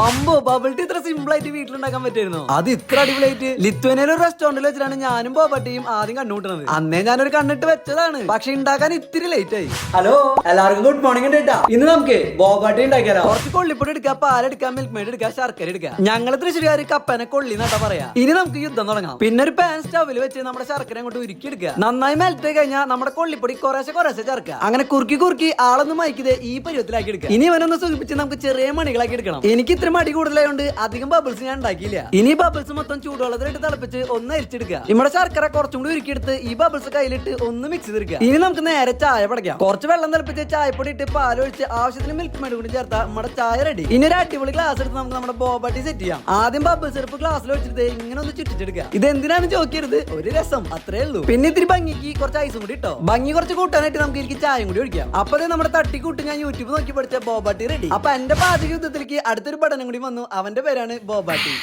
അമ്പോ bubble tea ഇത്ര simple ആയിട്ട് വീട്ടിലുണ്ടാക്കാൻ പറ്റുമായിരുന്നു? അത് ഇത്ര അടിപൊളിയായിട്ട് ലിത്വനയിൽ ഒരു റെസ്റ്റോറന്റിൽ വെച്ചിട്ടാണ് ഞാനും ബോബട്ടിയും ആദ്യം കണ്ടുമുട്ടുന്നത് അന്നേ ഞാനൊരു കണ്ണിട്ട് വെച്ചതാണ്. പക്ഷെ ഉണ്ടാക്കാൻ ഇത്തിരി ലേറ്റ് ആയി. ഹലോ എല്ലാവർക്കും ഗുഡ് മോർണിംഗ് കേട്ടാ ഇന്ന് നമുക്ക് ബോബാട്ടി ഉണ്ടാക്കിയാലോ? കുറച്ച് കൊള്ളിപ്പൊടി എടുക്കുക പാലെടുക്കുക മിൽക്ക് മെയ്ഡ് എടുക്കുക ശർക്കര എടുക്കുക ഞങ്ങൾ തൃശ്ശൂരുകാർ കപ്പനെ കൊള്ളി എന്നാട്ടാ പറയാ. ഇനി നമുക്ക് യുദ്ധം തുടങ്ങാം. പിന്നെ ഒരു പാൻ സ്റ്റവിൽ വെച്ച് നമ്മുടെ ശർക്കര അങ്ങോട്ട് ഉരുക്കി എടുക്കുക. നന്നായി മെൽറ്റ് കഴിഞ്ഞാൽ നമ്മുടെ കൊള്ളിപ്പൊടി കുറേശ്ശെ കുറേശ്ശെ ചേർക്കുക. അങ്ങനെ കുറുക്കി കുറുക്കി ആളൊന്ന് മയക്കിത് ഈ പരുവത്തിലാക്കി എടുക്കുക. ഇനി ഇവനൊന്ന് സൂചിപ്പിച്ച് നമുക്ക് ചെറിയ മണികളാക്കി എടുക്കണം. എനിക്ക് ഇത്ര മടി കൂടുതലായതുകൊണ്ട് അധികം ബബിൾസ് ഞാൻ ഉണ്ടാക്കിയില്ല. ഇനി ബബിൾസ് മൊത്തം ചൂടുവെള്ളത്തിലിട്ട് തിളപ്പിച്ച് ഒന്ന് അരിച്ചെടുക്കുക. നമ്മുടെ ശർക്കര കുറച്ചും കൂടി ഉരുക്കിയെടുത്ത് ഈ ബബിൾസ് കയ്യിലിട്ട് ഒന്ന് മിക്സ് ചെയ്തെടുക്കുക. ഇനി നമുക്ക് നേരെ ചായ പടക്കാം കുറച്ച് വെള്ളം തിളപ്പിച്ച് ചായപ്പൊടി ഇട്ട് പാലൊഴിച്ച് ആവശ്യത്തിന് മിൽക്ക് മേഡ് കൂടി ചേർത്താൽ നമ്മുടെ ചായ റെഡി ഇനി ഒരു അടിപൊളി ഗ്ലാസ് എടുത്ത് നമുക്ക് നമ്മുടെ ബോബട്ടി സെറ്റ് ചെയ്യാം. ആദ്യം ബബിൾ സിറപ്പ് ഗ്ലാസ്സിൽ വെച്ചിട്ട് ഇങ്ങനെ ഒന്ന് ചുറ്റിച്ചെടുക്കുക. ഇത് എന്തിനാണ് ചോദിക്കരുത്? ഒരു രസം. അത്രേ ഉള്ളൂ. പിന്നെ ഇത്തിരി ഭംഗിക്ക് കുറച്ച് ഐസും കൂടി ഇട്ടോ. ഭംഗി കുറച്ച് കൂട്ടാനായിട്ട് നമുക്ക് എനിക്ക് ചായയും കൂടി ഒഴിക്കാം. അപ്പൊ നമ്മുടെ തട്ടിക്കൂട്ട് ഞാൻ യൂട്യൂബ് നോക്കി പഠിച്ച ബോബാട്ടി റെഡി അപ്പൊ എന്റെ പാചക യുദ്ധത്തിലേക്ക് അടുത്തൊരു പഠനം കൂടി വന്നു. അവന്റെ പേരാണ് ബോബാട്ടി.